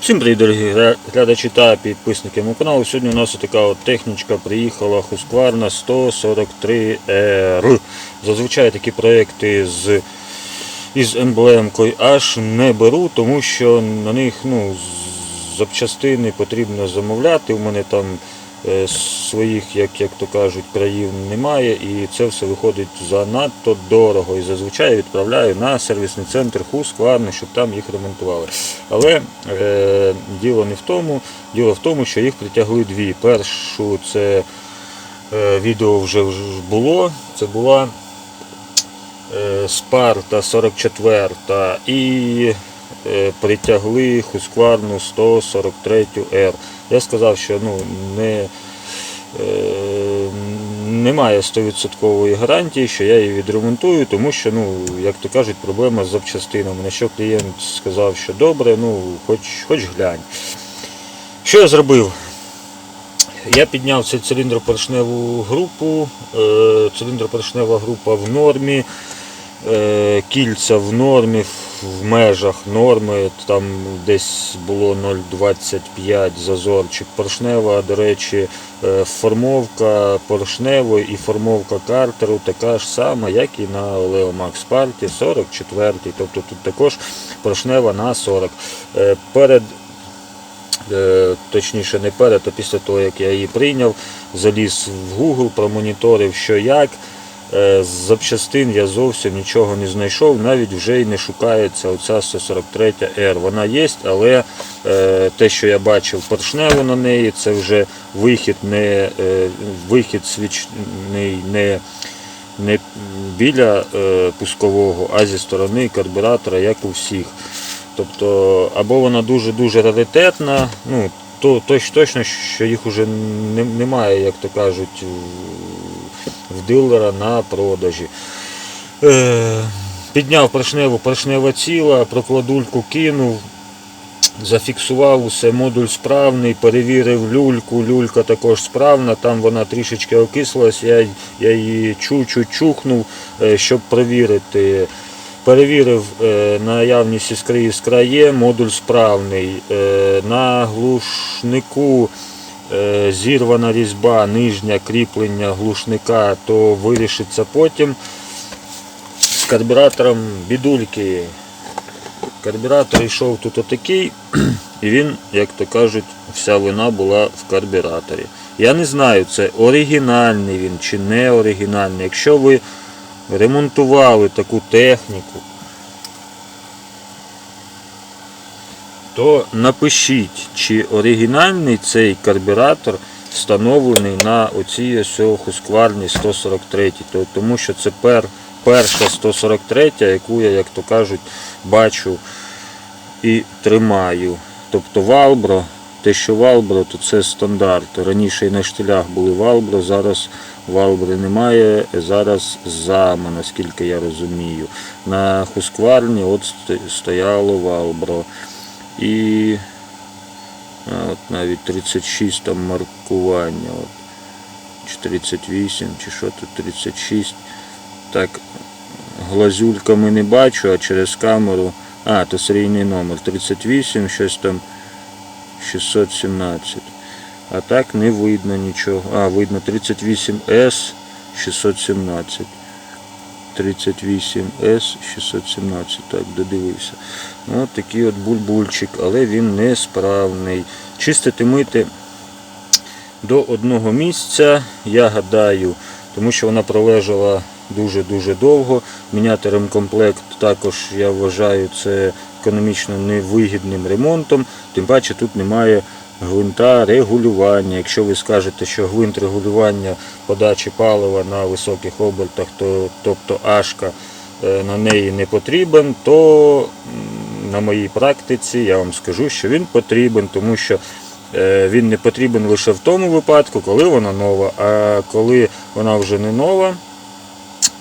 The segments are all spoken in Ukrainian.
Всім привіт, дорогі глядачі та підписники мого каналу. Сьогодні у нас така от технічка приїхала Husqvarna 143R. Зазвичай такі проекти з, із емблемкою аж не беру, тому що на них ну, запчастини потрібно замовляти. У мене там своїх, як, як то кажуть, країв немає, і це все виходить занадто дорого. І зазвичай відправляю на сервісний центр Husqvarna, щоб там їх ремонтували. Але е, діло не в тому, діло в тому, що їх притягли дві. Першу це е, відео вже було. Це була е, Спарта 44 і е, притягли Husqvarna 143 R. Я сказав, що ну, не, е, немає 100% гарантії, що я її відремонтую, тому що, ну, як то кажуть, проблема з запчастинами. На що клієнт сказав, що добре, ну, хоч, хоч глянь. Що я зробив? Я підняв цю циліндропоршневу групу, е, циліндропоршнева група в нормі, е, кільця в нормі, в межах норми, там десь було 0,25 зазорчик поршнева, до речі, е, формовка поршневої і формовка картеру така ж сама, як і на Oleo Max Party 44, тобто тут також поршнева на 40. Е, Перед е, точніше не перед, а після того, як я її прийняв, заліз в Google, промоніторив, що як. Е, З запчастин я зовсім нічого не знайшов, навіть вже й не шукається оця 143 R. Вона є, але е, те, що я бачив поршневу на неї, це вже вихід не е, вихід свічний не, не біля пускового, а зі сторони карбюратора, як у всіх. Тобто, або вона дуже-дуже раритетна, ну, то точно, що їх не, немає, як то кажуть, дилера на продажі. Е, підняв поршневу, поршнева ціла, прокладульку кинув, зафіксував усе, модуль справний, перевірив люльку, люлька також справна, там вона трішечки окислилась, я, я її чуть-чуть чухнув, е, щоб перевірити. Перевірив е, наявність іскри іскра є, модуль справний. На глушнику зірвана різьба, нижнє кріплення глушника, то вирішиться потім. З карбюратором бідульки. Карбюратор йшов тут отакий, і він, як то кажуть, вся вина була в карбюраторі. Я не знаю, це оригінальний він чи не оригінальний. Якщо ви ремонтували таку техніку, то напишіть, чи оригінальний цей карбюратор встановлений на оцій ось Husqvarna 143, то- тому що це пер, перша 143, яку я, як то кажуть, бачу і тримаю. Тобто Валбро, те, що Валбро, то це стандарт. Раніше і на штилях були Валбро, зараз Валбри немає, зараз зама, наскільки я розумію. На Хускварні от стояло Валбро. І а, от навіть 36 там маркування. От, чи 38, чи що тут 36. Так, глазюльками не бачу, а через камеру. А, то серійний номер 38, щось там 617. А так не видно нічого. А, видно 38S 617. 38S 617. Так, додивився. Ну, от такий от бульбульчик, але він несправний. Чистити мити до одного місця, я гадаю, тому що вона пролежала дуже-дуже довго. Міняти ремкомплект також я вважаю це економічно невигідним ремонтом. Тим паче тут немає гвинта регулювання. Якщо ви скажете, що гвинт регулювання подачі палива на високих обертах, то, тобто ашка е, на неї не потрібен, то на моїй практиці я вам скажу, що він потрібен, тому що е, він не потрібен лише в тому випадку, коли вона нова. А коли вона вже не нова,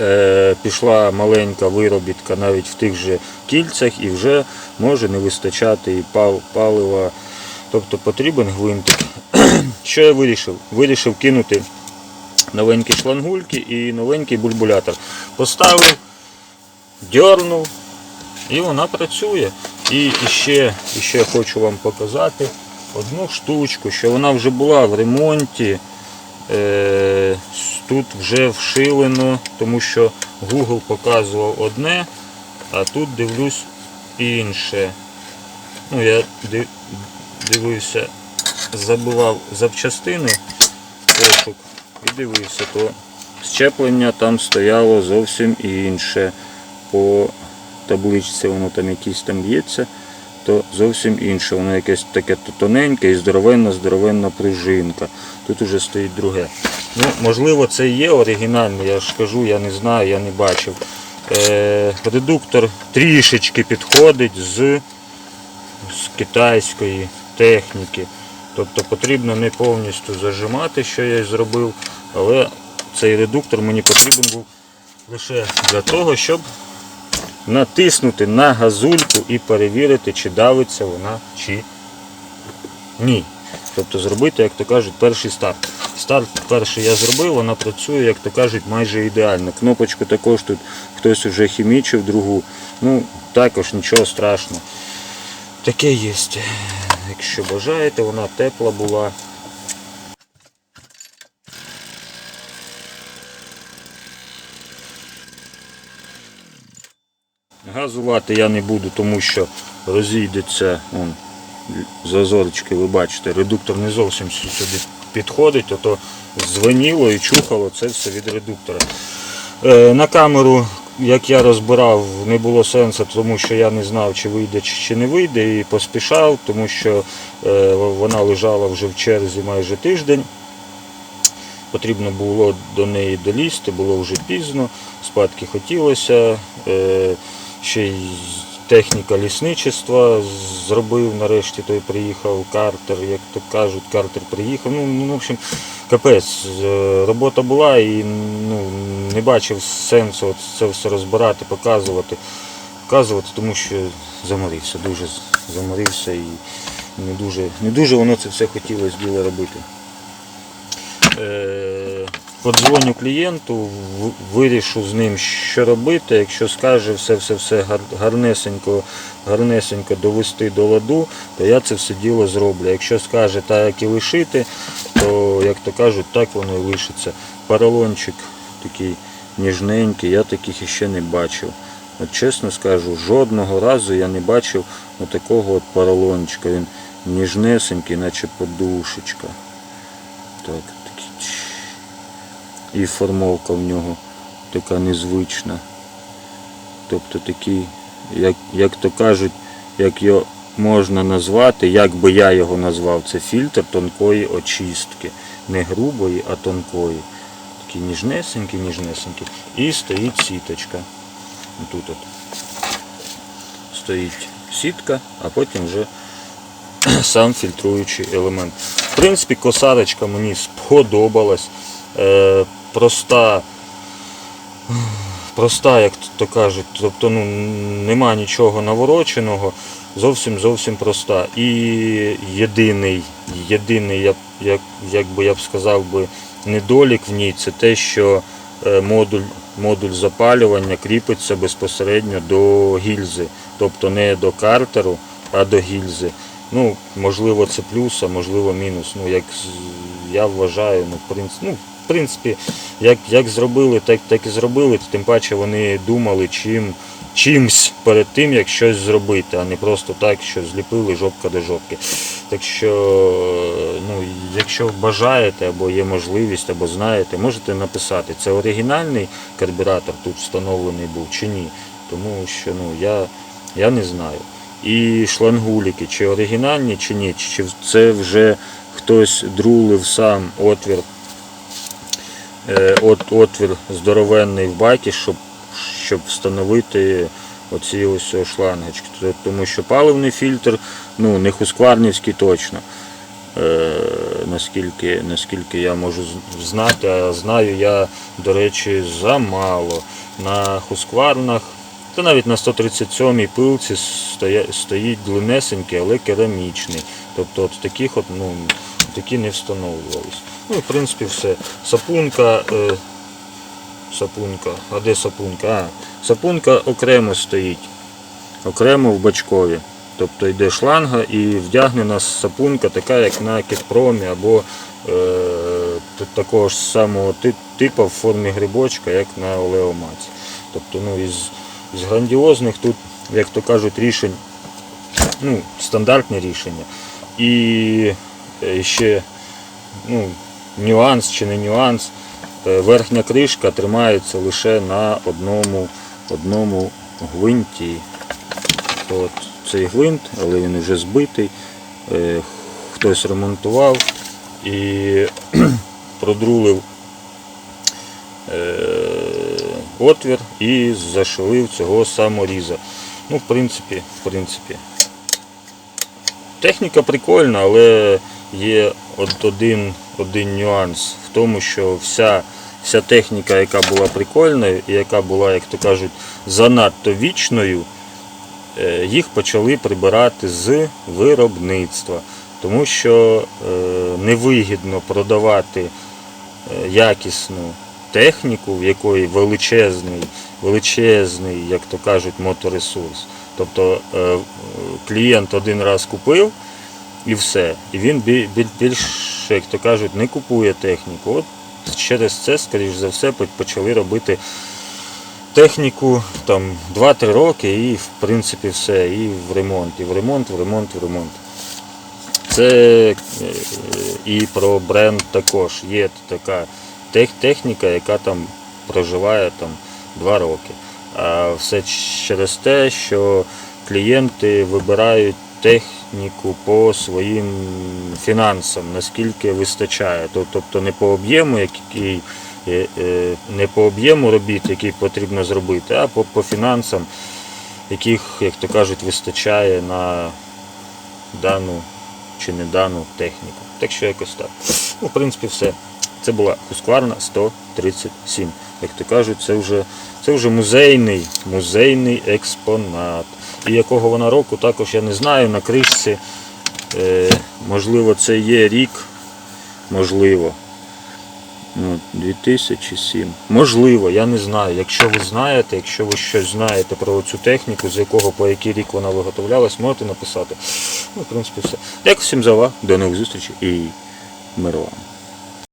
е, пішла маленька виробітка навіть в тих же кільцях і вже може не вистачати і пал- палива. Тобто потрібен гвинтик. Що я вирішив? Вирішив кинути новенькі шлангульки і новенький бульбулятор. Поставив, дьорнув і вона працює. І ще, ще хочу вам показати одну штучку, що вона вже була в ремонті. Е, тут вже вшилено, тому що Google показував одне, а тут дивлюсь інше. Ну, я дивився, забивав запчастини пошук і дивився, то щеплення там стояло зовсім інше. По табличці воно там якісь там б'ється, то зовсім інше. Воно якесь таке тоненьке і здоровенна, здоровенна пружинка. Тут уже стоїть друге. Ну, можливо, це і є оригінальне, я ж кажу, я не знаю, я не бачив. Е, редуктор трішечки підходить з, з китайської техніки. Тобто потрібно не повністю зажимати, що я і зробив, але цей редуктор мені потрібен був лише для того, щоб натиснути на газульку і перевірити, чи давиться вона, чи ні. Тобто зробити, як то кажуть, перший старт. Старт перший я зробив, вона працює, як то кажуть, майже ідеально. Кнопочку також тут хтось вже хімічив, другу. Ну, також нічого страшного. Таке є. Якщо бажаєте, вона тепла була. Газувати я не буду, тому що розійдеться он, зазорчики, ви бачите, редуктор не зовсім сюди підходить, ото дзвеніло і чухало, це все від редуктора. Е, на камеру, як я розбирав, не було сенсу, тому що я не знав, чи вийде чи не вийде, і поспішав, тому що е, вона лежала вже в черзі майже тиждень. Потрібно було до неї долізти, було вже пізно, спадки хотілося. Е, ще й техніка лісничества зробив, нарешті той приїхав, картер, як то кажуть, картер приїхав. Ну, ну в общем, капець, е, робота була і ну, не бачив сенсу це все розбирати, показувати. Показувати, тому що заморився, дуже заморився і не дуже, не дуже воно це все хотілося діло робити. Е, Подзвоню клієнту, вирішу з ним, що робити. Якщо скаже все-все-все гарнесенько, гарнесенько довести до ладу, то я це все діло зроблю. Якщо скаже так, як і лишити, то, як то кажуть, так воно і лишиться. Поролончик такий ніжненький, я таких іще не бачив. От чесно скажу, жодного разу я не бачив такого от поролончика. Він ніжнесенький, наче подушечка. Так, такий. І формовка в нього така незвична. Тобто такий, як, як то кажуть, як його можна назвати, як би я його назвав, це фільтр тонкої очистки. Не грубої, а тонкої. Такий ніжнесенький, ніжнесенький. І стоїть сіточка. Тут от стоїть сітка, а потім вже сам фільтруючий елемент. В принципі, косарочка мені сподобалась. Е, проста, проста, як то кажуть, тобто ну, нема нічого навороченого, зовсім зовсім проста. І єдиний, єдиний я, б- як, як би я б сказав би, недолік в ній це те, що е, модуль, модуль запалювання кріпиться безпосередньо до гільзи, тобто не до картеру, а до гільзи. Ну, можливо, це плюс, а можливо мінус. Ну, як я вважаю, ну, в принципі, ну, в принципі, як, як зробили, так, так і зробили. Тим паче вони думали чим, чимсь перед тим, як щось зробити, а не просто так, що зліпили жопка до жопки. Так що, якщо бажаєте, або є можливість, або знаєте, можете написати, це оригінальний карбюратор тут встановлений був чи ні. Тому що ну, я, я не знаю. І шлангуліки, чи оригінальні, чи ні, чи це вже хтось друлив сам отвір, е, от, отвір здоровенний в бакі, щоб, щоб встановити оці ось шлангочки. Тому що паливний фільтр, ну не хускварнівський точно. Е, наскільки, наскільки я можу знати, а знаю я, до речі, замало. На хускварнах, та навіть на 137-й пилці стоїть длиннесенький, але керамічний. Тобто от таких от, ну, такі не встановлювались. Ну в принципі все. Сапунка. Е, сапунка. А де сапунка? А, сапунка окремо стоїть. Окремо в бачкові. Тобто йде шланга і вдягнена сапунка, така як на кітпромі або е, такого ж самого типу в формі грибочка, як на олеомаці. Тобто ну, із, із грандіозних тут, як то кажуть, рішень, ну, стандартні рішення. І е, ще ну, нюанс чи не нюанс. Е, Верхня кришка тримається лише на одному, одному гвинті. От цей гвинт, але він вже збитий. Е, Хтось ремонтував і продрулив е, отвір і зашилив цього саморіза. Ну, в принципі, в принципі. Техніка прикольна, але є от один, один нюанс в тому, що вся, вся техніка, яка була прикольною і яка була, як то кажуть, занадто вічною, їх почали прибирати з виробництва. Тому що е, невигідно продавати е, якісну техніку, в якої величезний, величезний, як то кажуть, моторесурс. Тобто е, е, клієнт один раз купив і все. І він бі- бі- як то кажуть, не купує техніку. От через це, скоріш за все, почали робити техніку там 2-3 роки і в принципі все. І в ремонт, і в ремонт, в ремонт, в ремонт. Це е, і про бренд також. Є така техніка, яка там проживає там 2 роки. А все через те, що клієнти вибирають техніку по своїм фінансам, наскільки вистачає. Тобто не по об'єму, який не по об'єму робіт, який потрібно зробити, а по, по фінансам, яких, як то кажуть, вистачає на дану чи не дану техніку. Так що якось так. Ну, в принципі, все. Це була Husqvarna 137. Як то кажуть, це вже, це вже музейний, музейний експонат. І якого вона року, також я не знаю. На кришці, е, можливо, це є рік, можливо. Ну, 2007. Можливо, я не знаю. Якщо ви знаєте, якщо ви щось знаєте про цю техніку, з якого по який рік вона виготовлялась, можете написати. Ну, в принципі, все. Дякую всім за увагу. До нових зустрічей і мир вам.